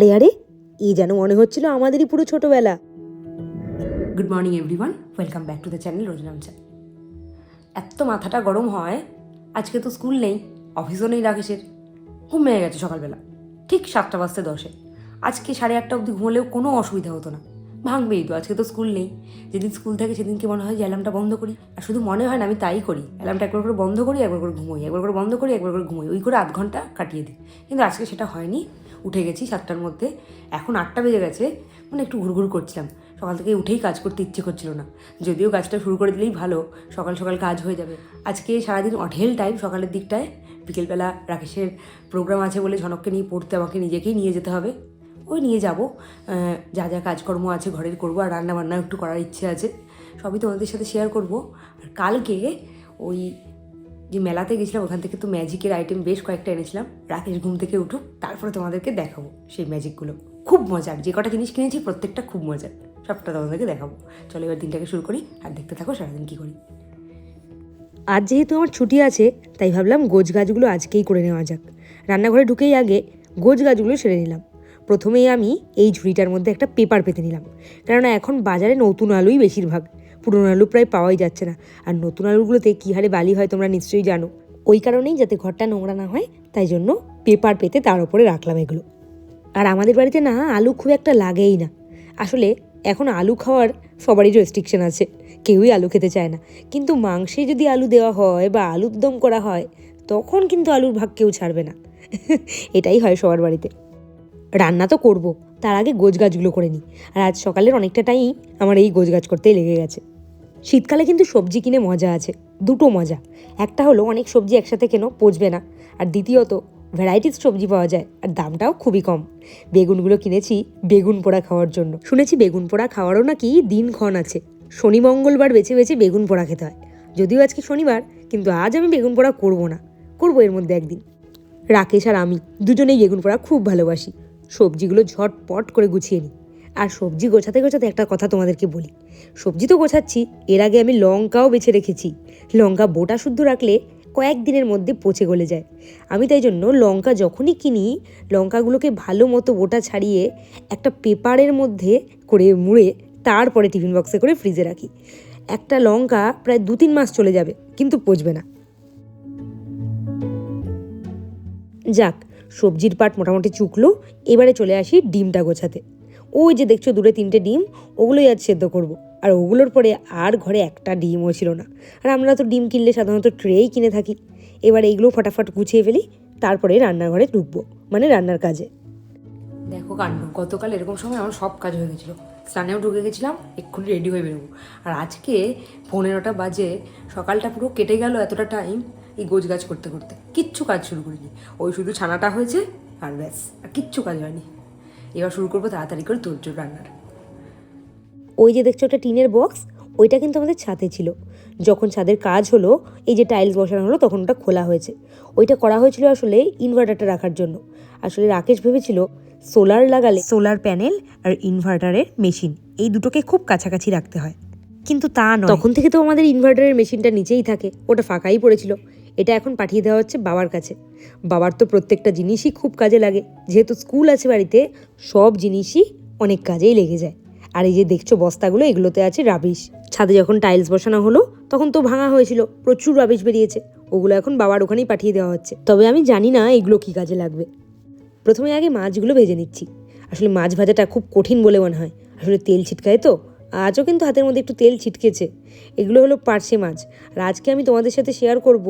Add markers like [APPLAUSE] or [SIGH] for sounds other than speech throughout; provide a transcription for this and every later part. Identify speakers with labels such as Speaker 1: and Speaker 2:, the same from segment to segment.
Speaker 1: আরে আরে এই যেন মনে হচ্ছিল আমাদেরই পুরো ছোটবেলা।
Speaker 2: Good morning everyone welcome back to the channel Rojnamcha এত মাথাটা গরম হয়, আজকে তো স্কুল নেই অফিসও নেই রাকেশের। ঘুম ভেঙে গেছে সকালবেলা, ঠিক সাতটা বাজতে দশে। আজকে সাড়ে আটটা অবধি ঘুমলেও কোনো অসুবিধা হতো না। ভাঙবেই তো, আজকে তো স্কুল নেই। যেদিন স্কুল থাকে সেদিনকে মনে হয় যে অ্যালার্মটা বন্ধ করি। আর শুধু মনে হয় না, আমি তাই করি। অ্যালার্মটা একবার করে বন্ধ করি, একবার করে ঘুমোই, একবার করে বন্ধ করি, একবার করে ঘুমোই। ওই করে আধ ঘণ্টা কাটিয়ে দিই। কিন্তু আজকে সেটা হয়নি। উঠে গেছি সাতটার মধ্যে। এখন আটটা বেজে গেছে মানে একটু ঘুরঘুর করছিলাম। সকাল থেকে উঠেই কাজ করতে ইচ্ছে করছিল না। যদিও কাজটা শুরু করে দিলেই ভালো, সকাল সকাল কাজ হয়ে যাবে। আজকে সারাদিন অঢেল টাইম সকালের দিকটায়। বিকেলবেলা রাকেশের প্রোগ্রাম আছে বলে ঝনককে নিয়ে পড়তে আমাকে নিজেকেই নিয়ে যেতে হবে। ওই নিয়ে যাব। যা যা কাজকর্ম আছে ঘরের করব আর রান্না বান্না একটু করার ইচ্ছে আছে। সবই তোমাদের সাথে শেয়ার করব। আর কালকে ওই যে মেলাতে গেছিলাম, ওখান থেকে তো ম্যাজিকের আইটেম বেশ কয়েকটা এনেছিলাম। রাকেশ ঘুম থেকে উঠুক, তারপরে তোমাদেরকে দেখাবো সেই ম্যাজিকগুলো খুব মজার, যে কটা জিনিস কিনেছি, প্রত্যেকটা খুব মজার। সবটা তোমাদেরকে দেখাবো। চলো এবার দিনটাকে শুরু করি, আর দেখতে থাকো সারাদিন কী করি।
Speaker 1: আজ যেহেতু আমার ছুটি আছে, তাই ভাবলাম গোজ গাছগুলো আজকেই করে নেওয়া যাক। রান্নাঘরে ঢুকেই আগে গোজ গাছগুলো সেরে নিলাম। প্রথমেই আমি এই ঝুড়িটার মধ্যে একটা পেপার পেতে নিলাম। কেননা এখন বাজারে নতুন আলুই বেশিরভাগ। পুরনো আলু প্রায় পাওয়াই যাচ্ছে না। আর নতুন আলুগুলোতে কী হারে বালি হয় তোমরা নিশ্চয়ই জানো। ওই কারণেই যাতে ঘরটা নোংরা না হয়, তাই জন্য পেপার পেতে তার উপরে রাখলাম এগুলো। আর আমাদের বাড়িতে না, আলু খুব একটা লাগেই না। আসলে এখন আলু খাওয়ার সবারই রেস্ট্রিকশন আছে, কেউই আলু খেতে চায় না। কিন্তু মাংসে যদি আলু দেওয়া হয় বা আলুর দম করা হয়, তখন কিন্তু আলুর ভাগ কেউ ছাড়বে না। এটাই হয় সবার বাড়িতে। রান্না তো করব, তার আগে গোছ গাছগুলো করে নিই। আর আজ সকালের অনেকটা টাইম আমার এই গোছ গাছ করতেই লেগে গেছে। শীতকালে কিন্তু সবজি কিনে মজা আছে, দুটো মজা। একটা হলো অনেক সবজি একসাথে কেন পচবে না, আর দ্বিতীয়ত ভ্যারাইটিস সবজি পাওয়া যায়, আর দামটাও খুবই কম। বেগুনগুলো কিনেছি বেগুন পোড়া খাওয়ার জন্য। শুনেছি বেগুন পোড়া খাওয়ারও নাকি দিনক্ষণ আছে। শনি মঙ্গলবার বেছে বেছে বেগুন পোড়া খেতে হয়। যদিও আজকে শনিবার, কিন্তু আজ আমি বেগুন পোড়া করব না। করব এর মধ্যে একদিন। রাকেশ আর আমি দুজনেই বেগুন পোড়া খুব ভালোবাসি। সবজিগুলো ঝটপট করে গুছিয়ে নিই। আর সবজি গোছাতে গোছাতে একটা কথা তোমাদেরকে বলি। সবজি তো গোছাচ্ছি, এর আগে আমি লঙ্কাও বেছে রেখেছি। লঙ্কা বোটা শুদ্ধ রাখলে কয়েকদিনের মধ্যে পচে গলে যায়। আমি তাই জন্য লঙ্কা যখনই কিনি, লঙ্কাগুলোকে ভালো মতো বোটা ছাড়িয়ে একটা পেপারের মধ্যে করে মুড়ে তারপরে টিফিন বক্সে করে ফ্রিজে রাখি। একটা লঙ্কা প্রায় দু তিন মাস চলে যাবে, কিন্তু পচবে না। যাক, সবজির পাট মোটামুটি চুকলো, এবারে চলে আসি ডিমটা গোছাতে। ওই যে দেখছ দূরে তিনটে ডিম, ওগুলোই আজ সেদ্ধ করব। আর ওগুলোর পরে আর ঘরে একটা ডিমও ছিল না। আর আমরা তো ডিম কিনলে সাধারণত ট্রেই কিনে থাকি। এবার এইগুলো ফটাফট গুছিয়ে ফেলি, তারপরে রান্নাঘরে ঢুকবো মানে রান্নার কাজে।
Speaker 2: দেখো কাণ্ড, গতকাল এরকম সময় আমার সব কাজ হয়ে গেছিল। স্নানেও ঢুকে গেছিলাম, এক্ষুনি রেডি হয়ে বেরোবো। আর আজকে পনেরোটা বাজে, সকালটা পুরো কেটে গেল এতটা টাইম এই গোছ গাছ করতে করতে। কিচ্ছু কাজ শুরু করিনি। ওই শুধু ছানাটা হয়েছে, আর ব্যাস। আর কিচ্ছু কাজ হয়নি। এবার শুরু করব তাড়াতাড়ি করে তোরজোর রান্নার।
Speaker 1: ওই যে দেখছ একটা টিনের বক্স ওইটা কিন্তু আমাদের ছাদে ছিল। যখন ছাদের কাজ হলো এই যে টাইলস বসানো হলো তখন ওটা খোলা হয়েছে। ওইটা করা হয়েছিল আসলে ইনভার্টারটা রাখার জন্য। আসলে রাকেশ ভেবেছিল সোলার লাগালে সোলার প্যানেল আর ইনভার্টারের মেশিন এই দুটোকে খুব কাছাকাছি রাখতে হয়। কিন্তু তা নয়। তখন থেকে তো আমাদের ইনভার্টারের মেশিনটা নিচেই থাকে ওটা ফাঁকাই পড়েছিল। এটা এখন পাঠিয়ে দেওয়া হচ্ছে বাবার কাছে। বাবার তো প্রত্যেকটা জিনিসই খুব কাজে লাগে। যেহেতু স্কুল আছে বাড়িতে, সব জিনিসই অনেক কাজেই লেগে যায়। আর এই যে দেখছ বস্তাগুলো, এগুলোতে আছে রাবিশ ছাদে যখন টাইলস বসানো হলো, তখন তো ভাঙা হয়েছিল, প্রচুর রাবিশ বেরিয়েছে। ওগুলো এখন বাবার ওখানেই পাঠিয়ে দেওয়া হচ্ছে। তবে আমি জানি না এগুলো কি কাজে লাগবে। প্রথমে আগে মাছগুলো ভেজে নিচ্ছি। আসলে মাছ ভাজাটা খুব কঠিন বলে মনে হয়। আসলে তেল ছিটকায় তো আজও কিন্তু হাতের মধ্যে একটু তেল ছিটকেছে। এগুলো হলো পার্শে মাছ। আর আজকে আমি তোমাদের সাথে শেয়ার করব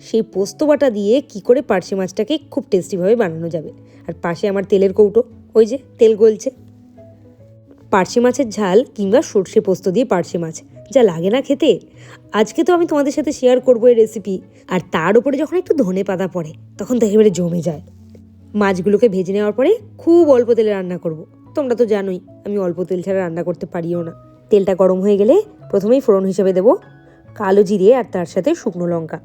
Speaker 1: সেই পোস্ত বাটা দিয়ে কি করে পার্শে মাছটাকে খুব টেস্টিভাবে বানানো যাবে। আর পাশে আমার তেলের কৌটো, ওই যে তেল গলছে। পার্শে মাছের ঝাল কিংবা সর্ষে পোস্ত দিয়ে পার্শে মাছ, যা লাগে না খেতে। আজকে তো আমি তোমাদের সাথে শেয়ার করব এই রেসিপি আর তার উপরে যখন একটু ধনে পাতা পড়ে, তখন তো একেবারে জমে যায়। মাছগুলোকে ভেজে নেওয়ার পরে খুব অল্প তেলে রান্না করব। তোমরা তো জানোই, আমি অল্প তেল ছাড়া রান্না করতে পারিও না। তেলটা গরম হয়ে গেলে প্রথমেই ফোড়ন হিসেবে দেবো কালো জিরে আর তার সাথে শুকনো লঙ্কা।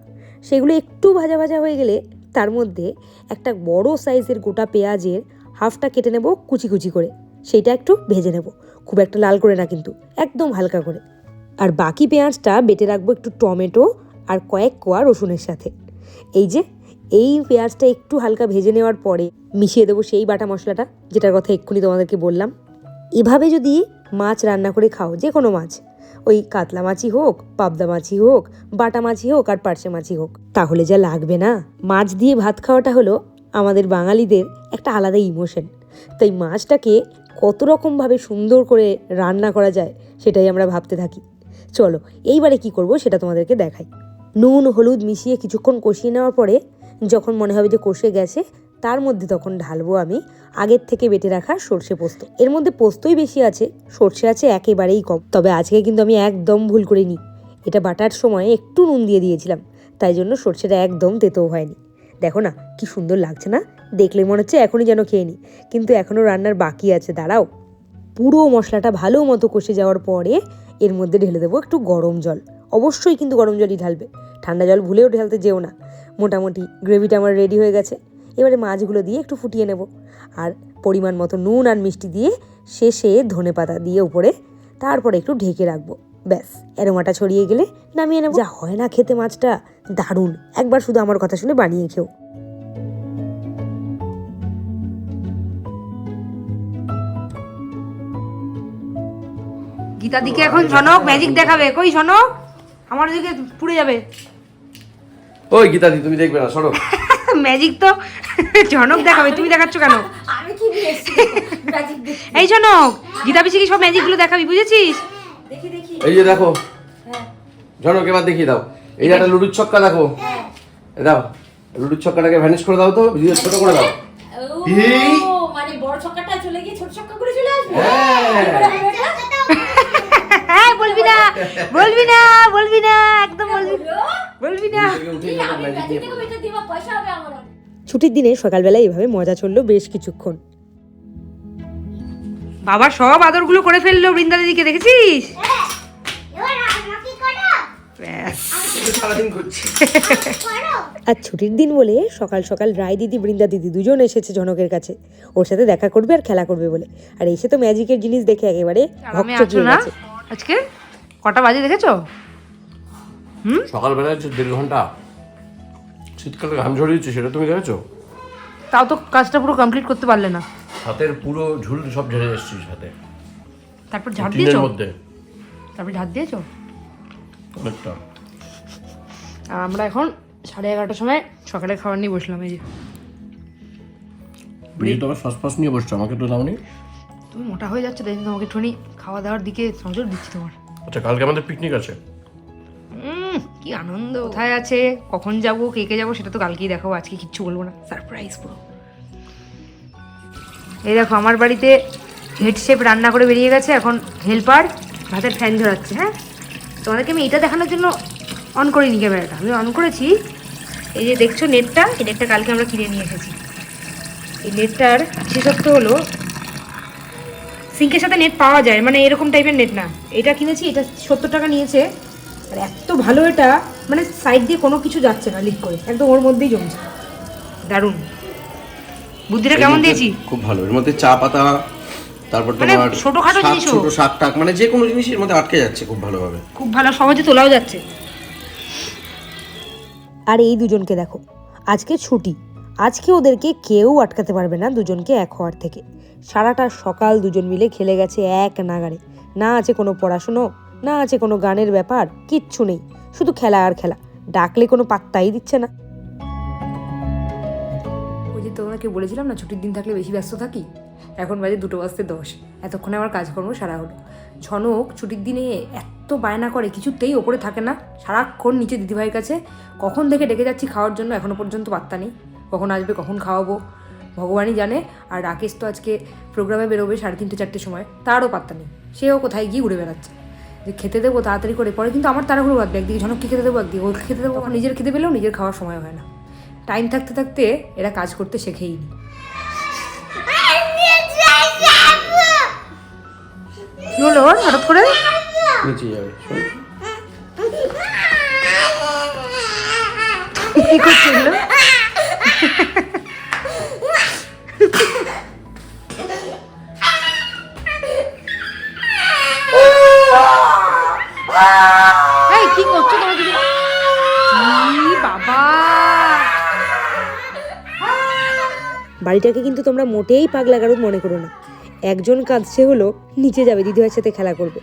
Speaker 1: সেগুলো একটু ভাজা ভাজা হয়ে গেলে তার মধ্যে একটা বড় সাইজের গোটা পেঁয়াজের হাফটা কেটে নেব কুচি কুচি করে। সেইটা একটু ভেজে নেব, খুব একটা লাল করে না কিন্তু, একদম হালকা করে। আর বাকি পেঁয়াজটা বেটে রাখব একটু টমেটো আর কয়েক কোয়া রসুনের সাথে। এই যে এই পেঁয়াজটা একটু হালকা ভেজে নেওয়ার পরে মিশিয়ে দেবো সেই বাটা মশলাটা, যেটার কথা এক্ষুনি তোমাদেরকে বললাম। এভাবে যদি মাছ রান্না করে খাও, যে কোনো মাছ, ওই কাতলা মাছই হোক, পাবদা মাছই হোক, বাটা মাছই হোক, আর পার্শে মাছই হোক, তাহলে যা লাগবে না? মাছ দিয়ে ভাত খাওয়াটা হলো আমাদের বাঙালিদের একটা আলাদা ইমোশন তাই মাছটাকে কত রকমভাবে সুন্দর করে রান্না করা যায়, সেটাই আমরা ভাবতে থাকি। চলো, এইবারে কি করব সেটা তোমাদেরকে দেখাই। নুন, হলুদ মিশিয়ে কিছুক্ষণ কষিয়ে নেওয়ার পরে যখন মনে হবে যে কষে গেছে, তার মধ্যে তখন ঢালবো আমি আগের থেকে বেটে রাখা সর্ষে পোস্ত। এর মধ্যে পোস্তই বেশি আছে, সর্ষে আছে একেবারেই কম। তবে আজকে কিন্তু আমি একদম ভুল করিনি। এটা বাটার সময় একটু নুন দিয়ে দিয়েছিলাম, তাই জন্য সর্ষেটা একদম তেতেও হয়নি। দেখো না, কি সুন্দর লাগছে না? দেখলে মনে হচ্ছে এখনই যেন খেয়ে নিই কিন্তু এখনও রান্নার বাকি আছে, দাঁড়াও। পুরো মশলাটা ভালো মতো কষে যাওয়ার পরে এর মধ্যে ঢেলে দেবো একটু গরম জল। অবশ্যই কিন্তু গরম জলই ঢালবে। ঠান্ডা জল ভুলেও ঢেলতে যেও না। মোটামুটি গ্রেভিটা আমার রেডি হয়ে গেছে। এবারে মাছগুলো দিয়ে একটু ফুটিয়ে নেব। আর পরিমাণ মতো নুন আর মিষ্টি দিয়ে শেষে ধনে পাতা দিয়ে উপরে তারপরে একটু ঢেকে রাখব। ব্যাস, অ্যারোমাটা ছড়িয়ে গেলে নামিয়ে নেব। যা হয় না খেতে মাছটা, দারুণ। একবার শুধু আমার কথা শুনে বানিয়ে খেও।
Speaker 2: গীতা দিকে এখন ঝনক ম্যাজিক দেখাবে। কই ঝনক? আমার দিকে পুড়ে যাবে।
Speaker 3: ওই গীতাদি তুমি দেখবে না সরো
Speaker 2: ম্যাজিক [LAUGHS] তো জনক দেখাবে তুমি দেখাচ্ছ কেন?
Speaker 4: আমি কি এসেছি?
Speaker 2: এই ঝনক গীতা পিছিয়ে কি সব ম্যাজিকগুলো দেখাবি বুঝেছিস?
Speaker 4: দেখি দেখি।
Speaker 3: এই যে দেখো জনক এবার দেখিয়ে দাও। এই যে একটা লুডুর ছক্কা দেখো। এ দাও লুডুর ছক্কাটাকে ভ্যানিশ করে দাও তো ভিডিও ছোট করে দাও।
Speaker 4: ও মানে বড় ছক্কাটা চলে গিয়ে ছোট ছক্কা করে চলে আসবে
Speaker 3: হ্যাঁ।
Speaker 4: এবারে হবে এটা?
Speaker 2: হ্যাঁ বলবি না বলবি না বলবি না একদম বলবি বলবি না।
Speaker 1: ছুটির দিনে সকালবেলা এইভাবে মজা চলল বেশ কিছুক্ষণ।
Speaker 2: বাবা সব আদরগুলো করে ফেলল বৃন্দা দিদিকে দেখেছিস?
Speaker 3: করছি
Speaker 1: আর ছুটির দিন বলে সকাল সকাল রায় দিদি বৃন্দা দিদি দুজন এসেছে জনকের কাছে। ওর সাথে দেখা করবে আর খেলা করবে বলে। আর এসে তো ম্যাজিকের জিনিস দেখে একেবারে
Speaker 2: আজকে? কটা বাজে দেখেছ?
Speaker 3: সকালবেলা যে দেড় ঘণ্টা শীতকালে ঘাম ঝরিয়েছে সেটা তুমি দেখেছ?
Speaker 2: তাও তো কাজটা পুরো কমপ্লিট করতে পারলে না।
Speaker 3: হাতের পুরো ঝুল সব ঝরে এসছিস হাতে
Speaker 2: তারপর ঝাড়
Speaker 3: টিনের
Speaker 2: দিয়েছ?
Speaker 3: মধ্যে।
Speaker 2: তারপর ঝাড় দিয়েছ?
Speaker 3: অনেকটা।
Speaker 2: আর আমরা এখন সাড়ে এগারোটার সময় সকালে খাবার নিয়ে বসলাম এই যে।
Speaker 3: বিয়ে তো আবার সসপাস নিয়ে বসছো আমাকে তো দাওনি।
Speaker 2: তুমি মোটা হয়ে যাচ্ছে তাই জন্য তোমাকে একটুখানি খাওয়া দাওয়ার দিকে নজর দিচ্ছি তোমার।
Speaker 3: আচ্ছা কালকে আমাদের পিকনিক আছে।
Speaker 2: কি আনন্দ। কোথায় আছে? কখন যাব? কে কে যাব? সেটা তো কালকেই দেখাবো। আজকে কিচ্ছু বলব না। সারপ্রাইজ পুরো। এই দেখো, আমার বাড়িতে হেড শেফ রান্না করে বেরিয়ে গেছে। এখন হেল্পার ভাতের ফ্যান ধরাচ্ছে হ্যাঁ? তোমাদেরকে আমি এটা দেখানোর জন্য অন করিনি ক্যামেরাটা আমি অন করেছি। এই যে দেখছ নেটটা এই নেটটা কালকে আমরা কিনে নিয়ে এসেছি। এই নেটটার বিশেষত্ব হলো সিঙ্কের সাথে নেট পাওয়া যায় মানে এরকম টাইপের নেট না। এটা কিনেছি এটা সত্তর টাকা নিয়েছে। আর এত ভালো এটা মানে সাইড দিয়ে কোনো কিছু যাচ্ছে না লিক করে। একদম ওর মধ্যেই জমছে। দারুণ। বুদ্ধিটা কেমন দিয়েছি?
Speaker 3: খুব ভালো। এর মধ্যে চা পাতা তারপর
Speaker 2: মানে
Speaker 3: তোমার
Speaker 2: ছোটখাটো
Speaker 3: শাক,
Speaker 2: জিনিসও।
Speaker 3: ছোট শাক টাক মানে যে কোনো জিনিস এর মধ্যে আটকে যাচ্ছে খুব ভালোভাবে।
Speaker 2: খুব ভালো সহজে তোলাও যাচ্ছে।
Speaker 1: আর এই দুজনকে দেখো আজকে ছুটি। আজকে ওদেরকে কেউ আটকাতে পারবে না দুজনকে এক হওয়ার থেকে। সারাটা সকাল দুজন মিলে খেলে গেছে এক নাগারে না আছে কোনো পড়াশুনো, না আছে কোনো গানের ব্যাপার, কিচ্ছু নেই। শুধু খেলা আর খেলা। ডাকলে কোনো পাত্তাই দিচ্ছে না।
Speaker 2: ওই যে তোমাকে বলেছিলাম না, ছুটির দিন থাকলে বেশি ব্যস্ত থাকি? এখন বাজে দুটো বাজতে দশ। এতক্ষণে আমার কাজকর্ম সারা হলো। ঝনক ছুটির দিনে এত বায়না করে, কিছুতেই ওপরে থাকে না। সারাক্ষণ নিচে দিদিভাইয়ের কাছে, কখন থেকে ডেকে যাচ্ছি খাওয়ার জন্য? এখনও পর্যন্ত পাত্তা নেই। কখন আসবে? কখন খাওয়াবো? ভগবানই জানে আর রাকেশ তো আজকে প্রোগ্রামে বেরোবে সাড়ে তিনটে চারটের সময়। তারও পাত্তা নেই। সেও কোথায় গিয়ে ঘুরে বেড়াচ্ছে? যে খেতে দেবো তাড়াতাড়ি করে পরে কিন্তু আমার তাড়াহুড়ো বাদবে একদিকে ঝনককে খেতে দেবো একদিকে ওকে খেতে দেবো। নিজের খেতে পেলেও নিজের খাওয়ার সময় হয় না। টাইম থাকতে থাকতে এরা কাজ করতে শেখেই নি। কি হলো হঠাৎ করে?
Speaker 3: নিচে যাবে
Speaker 2: কি করছে
Speaker 1: বাড়িটাকে কিন্তু তোমরা মোটেই পাগলা গারদ মনে করো না। একজন কাঁদছে হলো নিচে যাবে, দিদিভাইয়ের সাথে খেলা করবে।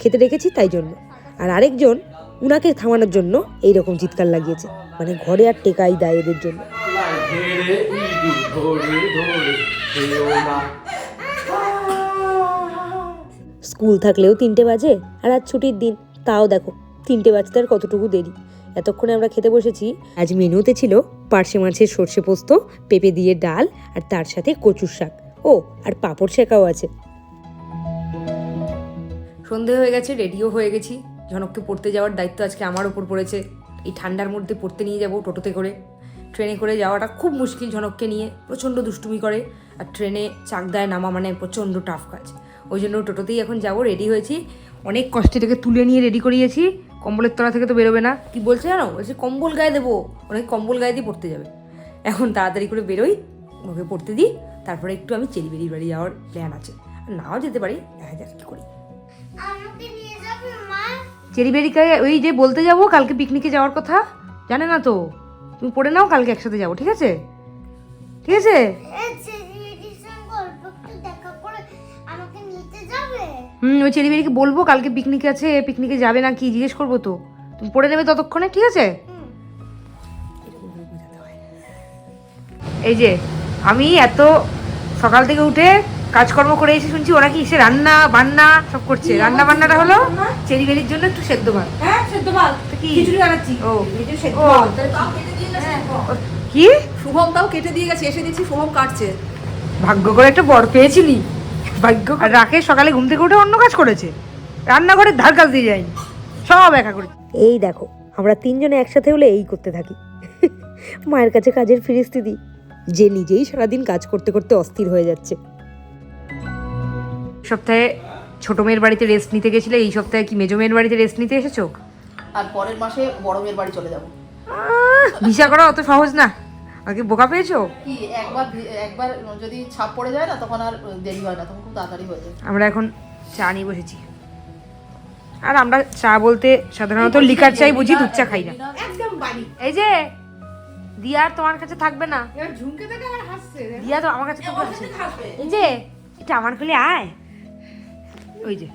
Speaker 1: খেতে রেখেছি তাই জন্য। আর আরেকজন উনাকে থামানোর জন্য এই রকম চিৎকার লাগিয়েছে। মানে ঘরে আর টেকাই দেয় এদের জন্য। স্কুল থাকলেও তিনটে বাজে আর আজ ছুটির দিন। তাও দেখো, তিনটে বাজতে আর কতটুকু দেরি। এতক্ষণে আমরা খেতে বসেছি। আজ মেনুতে ছিল পার্শে মাছের সর্ষে পোস্ত, পেঁপে দিয়ে ডাল, আর তার সাথে কচুর শাক। ও, আর পাঁপড় শেখাও আছে।
Speaker 2: সন্ধে হয়ে গেছে, রেডিও হয়ে গেছি। ঝনককে পড়তে যাওয়ার দায়িত্ব আজকে আমার ওপর পড়েছে। এই ঠান্ডার মধ্যে পড়তে নিয়ে যাব টোটোতে করে। ট্রেনে করে যাওয়াটা খুব মুশকিল ঝনককে নিয়ে, প্রচণ্ড দুষ্টুমি করে। আর ট্রেনে চাকদায় নামা মানে প্রচণ্ড টাফ কাজ। ওই জন্য টোটোতেই এখন যাব, রেডি হয়েছি। অনেক কষ্টে থেকে তুলে নিয়ে রেডি করিয়েছি। কম্বলের তলা থেকে তো বেরোবে না। কি বলছে জানো? বলছে কম্বল গায়ে দেবো। অনেক কম্বল গায়ে দিয়ে পড়তে যাবে? এখন তাড়াতাড়ি করে বেরোই ওকে পড়তে দিই তারপরে একটু আমি চেলিবেরির বাড়ি যাওয়ার প্ল্যান আছে। আর নাও যেতে পারি দেখা যাক কী করি।
Speaker 5: যাবে
Speaker 2: চেরিবেরিকে ওই যে বলতে যাব কালকে পিকনিকে যাওয়ার কথা? জানে না তো? তুমি পড়ে নাও কালকে একসাথে যাব ঠিক আছে? ঠিক আছে। ওই চেরিবেরিকে বলব কালকে পিকনিক আছে পিকনিকে যাবে না কি জিজ্ঞেস করব তো। তুমি পড়ে নেবে ততক্ষণে ঠিক আছে? এই যে আমি এত সকাল থেকে উঠে কাজকর্ম করে এসে শুনছি ওরা কি এসে রান্না বান্না সব করছে? রান্না বান্নাটা হলো চেরিবেরির জন্য একটু সেদ্ধ ভাত।
Speaker 4: হ্যাঁ সেদ্ধ ভাত।
Speaker 2: কি?
Speaker 4: খিচুড়ি বানাচ্ছি।
Speaker 2: ও। ও। কি?
Speaker 6: শুভমটাও কেটে দিয়ে গেছে এসে দিচ্ছি শুভম কাটছে।
Speaker 2: ভাগ্য করে একটা বর পেয়েছিলি। ভাগ্য আর রাকেশ সকালে ঘুম থেকে উঠে অন্য কাজ করেছে। রান্নাঘরের ধার কাজ দিয়ে যায়নি। সব একা করে
Speaker 1: এই দেখো আমরা তিনজনে একসাথে হলে এই করতে থাকি। মায়ের কাছে কাজের ফিরিস্তি দিই যে নিজেই সারাদিন কাজ করতে করতে অস্থির হয়ে যাচ্ছে।
Speaker 2: সপ্তাহে ছোট মেয়ের বাড়িতে রেস্ট নিতে গেছিলে এই সপ্তাহে কি মেজো মেয়ের বাড়িতে রেস্ট নিতে এসেছ?
Speaker 6: আর পরের মাসে বড় মেয়ের বাড়ি চলে যাব।
Speaker 2: ভিসা করা অত সহজ না। আগে বোকা পেয়েছ?
Speaker 6: কি একবার একবার যদি ছাপ পড়ে যায় না তখন আর দেরি হয় না তখন খুব তাড়াতাড়ি হয়ে যায়।
Speaker 2: আমরা এখন চা নিয়ে বসেছি। আর আমরা চা বলতে সাধারণত লিকার চাই বুঝি দুধ চা খাই না।
Speaker 6: একদম বাড়ি।
Speaker 2: এই যে দিয়া আর তোমার কাছে থাকবে না।
Speaker 6: এবার ঝুমকে দেখে আমার হাসছে
Speaker 2: দিয়া তো আমার কাছে হাসে এই যে এটা আমার কোলে আয়। ওই যে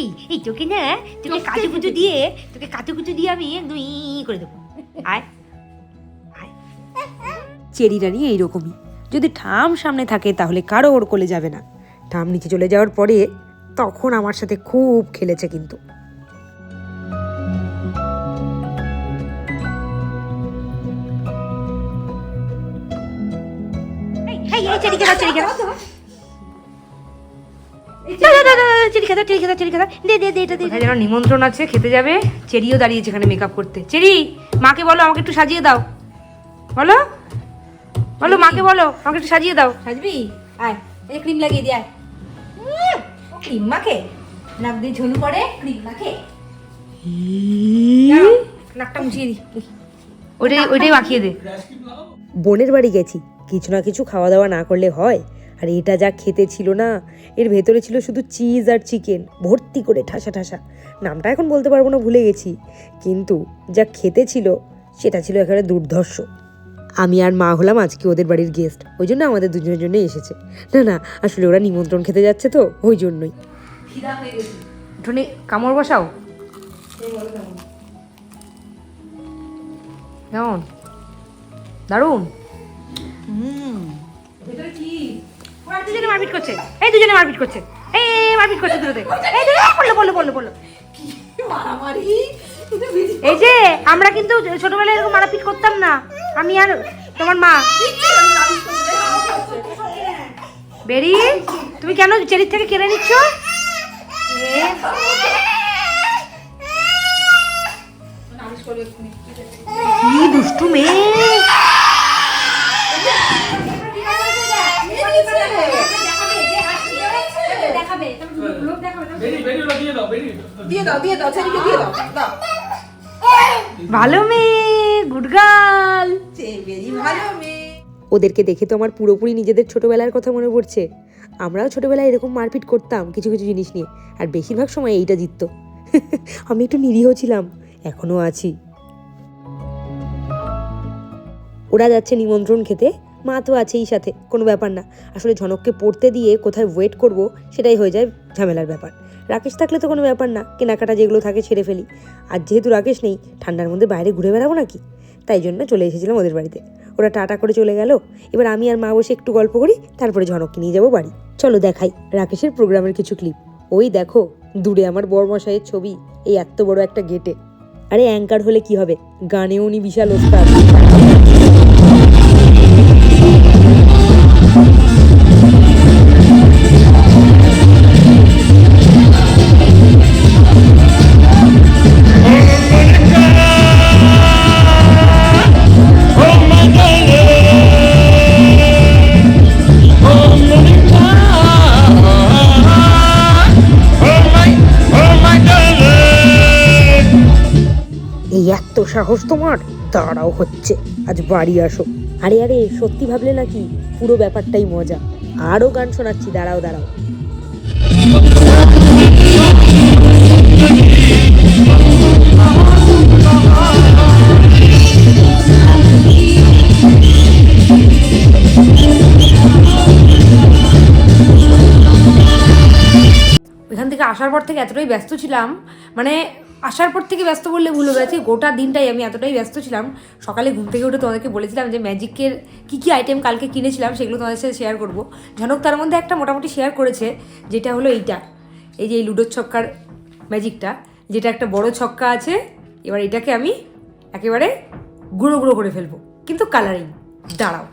Speaker 2: এই এই তোকে না তোকে কাজু কুচু দিয়ে তোকে কাজু কুচু দিয়ে আমি একদম ই করে দেবো। আয়।
Speaker 1: চেরি রানী এইরকমই। যদি ঠাম সামনে থাকে তাহলে কারও ওর কোলে যাবে না। ঠাম নিচে চলে যাওয়ার পরে তখন আমার সাথে খুব খেলেছে কিন্তু।
Speaker 2: নিমন্ত্রণ আছে খেতে যাবে। চেরিও দাঁড়িয়েছে এখানে মেকআপ করতে। চেরি মাকে বলো আমাকে একটু সাজিয়ে দাও। বলো। বলো মাকে বলো আমাকে একটু সাজিয়ে দাও।
Speaker 4: সাজবি? আয় এই ক্রিম লাগিয়ে দিয়ে আয়। ক্রিম মাখে? নাক দিয়ে ঝুলু পড়ে ক্রিম মাখে?
Speaker 2: নাকটা মুছিয়ে দি ওইটাই ওইটাই মাখিয়ে দে।
Speaker 1: বোনের বাড়ি গেছি। কিছু না কিছু খাওয়া দাওয়া না করলে হয়। আর এটা যা খেতে ছিল না এর ভেতরে ছিল শুধু চিজ আর চিকেন ভর্তি করে ঠাসা ঠাসা। নামটা এখন বলতে পারব না ভুলে গেছি। কিন্তু যা খেতে ছিল সেটা ছিল এখানে দুর্ধর্ষ। আমি আর মা হলাম আজকে ওদের বাড়ির গেস্ট ওই জন্য আমাদের দুজনের জন্যই এসেছে। না না আসলে ওরা নিমন্ত্রণ খেতে যাচ্ছে তো ওই জন্যই।
Speaker 2: উঠোনে কামড় বসাও। কেমন? দারুণ দুজনে মারপিট করছে। এই দুজনে মারপিট করছে। এই মারপিট করছে দুটোতে এই দুজনে পড়ল পড়ল পড়ল পড়ল এই যে আমরা কিন্তু ছোটবেলায় এরকম মারপিট করতাম না। আমি আর তোমার মা। বেরি তুমি কেন চেরির থেকে কেড়ে নিচ্ছ? কি দুষ্টু মেয়ে।
Speaker 4: দেখাবে লোক দেখাবে
Speaker 6: দিয়ে দাও দিয়ে দাও ছেলেকে দিয়ে দাও দাও।
Speaker 2: ভালো মেয়ে। গুড গার্ল
Speaker 6: ভালো মেয়ে।
Speaker 1: ওদেরকে দেখে তো আমার পুরোপুরি নিজেদের ছোটবেলার কথা মনে পড়ছে। আমরাও ছোটবেলায় এরকম মারপিট করতাম কিছু কিছু জিনিস নিয়ে আর বেশিরভাগ সময় এইটা জিতত। [LAUGHS] আমি একটু নিরীহ ছিলাম এখনও আছি। ওরা যাচ্ছে নিমন্ত্রণ খেতে
Speaker 7: মা তো আছেই সাথে কোনো ব্যাপার না। আসলে ঝনককে পড়তে দিয়ে কোথায় ওয়েট করব সেটাই হয়ে যায় ঝামেলার ব্যাপার। রাকেশ থাকলে তো কোনো ব্যাপার না কেনাকাটা যেগুলো থাকে ছেড়ে ফেলি। আর যেহেতু রাকেশ নেই ঠান্ডার মধ্যে বাইরে ঘুরে বেড়াবো নাকি? তাই জন্য চলে এসেছিলাম ওদের বাড়িতে। ওরা টাটা করে চলে গেল। এবার আমি আর মা বসে একটু গল্প করি, তারপরে ঝনককে নিয়ে যাব বাড়ি। চলো দেখাই রাকেশের প্রোগ্রামের কিছু ক্লিপ ওই দেখো, দূরে আমার বড়মশাইয়ের ছবি, এই এত বড় একটা গেটে আরে অ্যাঙ্কার হলে কি হবে? গানে উনি বিশাল ওস্তাদ। সাহস তোমার? দাঁড়াও হচ্ছে, আজ বাড়ি আসো। আরে আরে, সত্যি ভাবলে নাকি? পুরো ব্যাপারটাই মজা। আরও গান শোনাচ্ছি, দাঁড়াও দাঁড়াও।
Speaker 1: ওইখান থেকে আসার পর থেকে এতটাই ব্যস্ত ছিলাম মানে আসার পর থেকে ব্যস্ত বললে ভুল হবে আছে গোটা দিনটাই আমি এতটাই ব্যস্ত ছিলাম। সকালে ঘুম থেকে উঠে তোমাদেরকে বলেছিলাম যে ম্যাজিকের কী কী আইটেম কালকে কিনেছিলাম সেগুলো তোমাদের সাথে শেয়ার করব। ঝনক তার মধ্যে একটা মোটামুটি শেয়ার করেছে, যেটা হলো এইটা। এই যে এই লুডোর ছক্কার ম্যাজিকটা, যেটা একটা বড় ছক্কা আছে, এবার এটাকে আমি একেবারে গুঁড়ো গুঁড়ো করে ফেলব। কিন্তু কালারিং দাঁড়াও।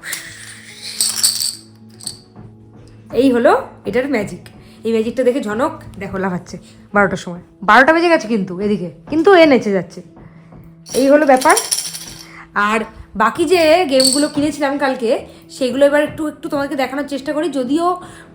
Speaker 1: এই হলো এটার ম্যাজিক এই ম্যাজিকটা দেখে ঝনক, দেখো লাফাচ্ছে। বারোটার সময়। বারোটা বেজে গেছে কিন্তু এদিকে। কিন্তু এ নেচে যাচ্ছে। এই হলো ব্যাপার। আর বাকি যে গেমগুলো কিনেছিলাম কালকে সেগুলো এবার একটু একটু তোমাকে দেখানোর চেষ্টা করি। যদিও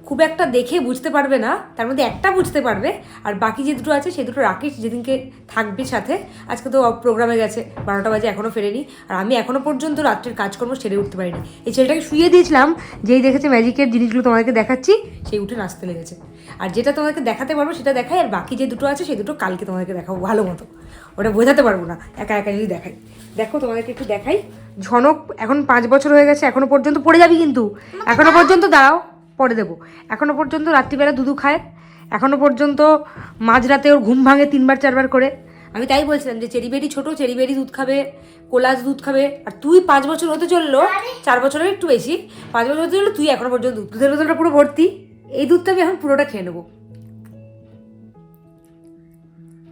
Speaker 1: খুব একটা দেখে বুঝতে পারবে না, তার মধ্যে একটা বুঝতে পারবে, আর বাকি যে দুটো আছে, সে দুটো রাকেশ যেদিনকে থাকবে সাথে। আজকে তো প্রোগ্রামে গেছে, বারোটা বাজে এখনও ফেরেনি, আর আমি এখনও পর্যন্ত রাত্রের কাজকর্ম সেরে উঠতে পারিনি। এই ছেলেটাকে শুয়ে দিয়েছিলাম, যেই দেখেছে ম্যাজিকের জিনিসগুলো তোমাদেরকে দেখাচ্ছি, সেই উঠে নাচতে লেগেছে। আর যেটা তোমাদেরকে দেখাতে পারব সেটা দেখাই, আর বাকি যে দুটো আছে সেই দুটো কালকে তোমাদেরকে দেখাবো ভালো মতো। ওটা বোঝাতে পারব না, একা একা যদি দেখাই। দেখো তোমাদেরকে একটু দেখাই। ঝনক এখন পাঁচ বছর হয়ে গেছে এখনও পর্যন্ত পড়ে যাবি কিন্তু। এখনও পর্যন্ত দাঁড়াও পরে দেবো। এখনও পর্যন্ত রাত্রিবেলা দুধু খায় এখনও পর্যন্ত মাঝরাতে ওর ঘুম ভাঙে তিনবার চারবার করে। আমি তাই বলছিলাম যে চেরিবেরি ছোট চেরিবেরি দুধ খাবে কোলাজ দুধ খাবে। আর তুই পাঁচ বছর হতে চলল চার বছরের একটু বেশি পাঁচ বছর হতে চলল তুই এখনও পর্যন্ত দুধ দুধের বোতলটা পুরো ভর্তি। এই দুধটা আমি এখন পুরোটা খেয়ে নেব।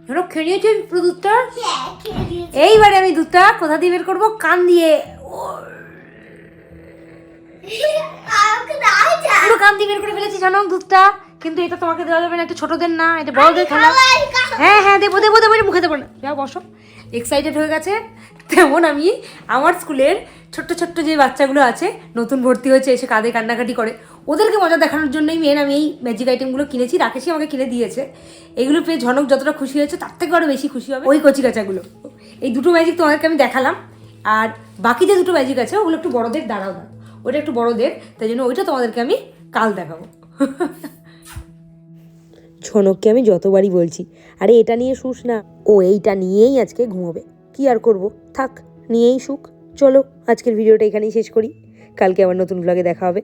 Speaker 1: ধরো খেয়ে নিয়েছি পুরো দুধটা?
Speaker 5: হ্যাঁ
Speaker 1: এইবারে আমি দুধটা কোথা দিয়ে বের করব? কান দিয়ে। পুরো কান দিয়ে বের করে ফেলেছি জানো দুধটা? কিন্তু এটা তোমাকে দেওয়া যাবে না এটা ছোটদের না এটা বড়দের খেলা। হ্যাঁ হ্যাঁ দেবো দেবো দেবো মুখে দেবো না। যাও বসো। এক্সাইটেড হয়ে গেছে। তেমন আমি আমার স্কুলের ছোট্ট ছোট্ট যে বাচ্চাগুলো আছে নতুন ভর্তি হয়েছে এসে কাঁদে কান্নাকাটি করে। ওদেরকে মজা দেখানোর জন্যই মেন আমি এই ম্যাজিক আইটেমগুলো কিনেছি। রাকেশই আমাকে কিনে দিয়েছে। এগুলো পেয়ে ঝনক যতটা খুশি হয়েছে, তার থেকে আরও বেশি খুশি হবে ওই কচি কাচাগুলো এই দুটো ম্যাজিক তোমাদেরকে আমি দেখালাম। আর বাকি যে দুটো ম্যাজিক আছে, ওগুলো একটু বড়দের, দাঁড়াও দাঁড়াও। ওটা একটু বড়দের, তাই জন্য ওইটা তোমাদেরকে আমি কাল দেখাবো।
Speaker 7: ঝনককে আমি যতবারই বলছি, আরে এটা নিয়ে শুস না, ও এইটা নিয়েই আজকে ঘুমোবে। কি আর করব? থাক, নিয়েই সুখ চলো, আজকের ভিডিওটা এখানেই শেষ করি। কালকে আবার নতুন ব্লগে দেখা হবে।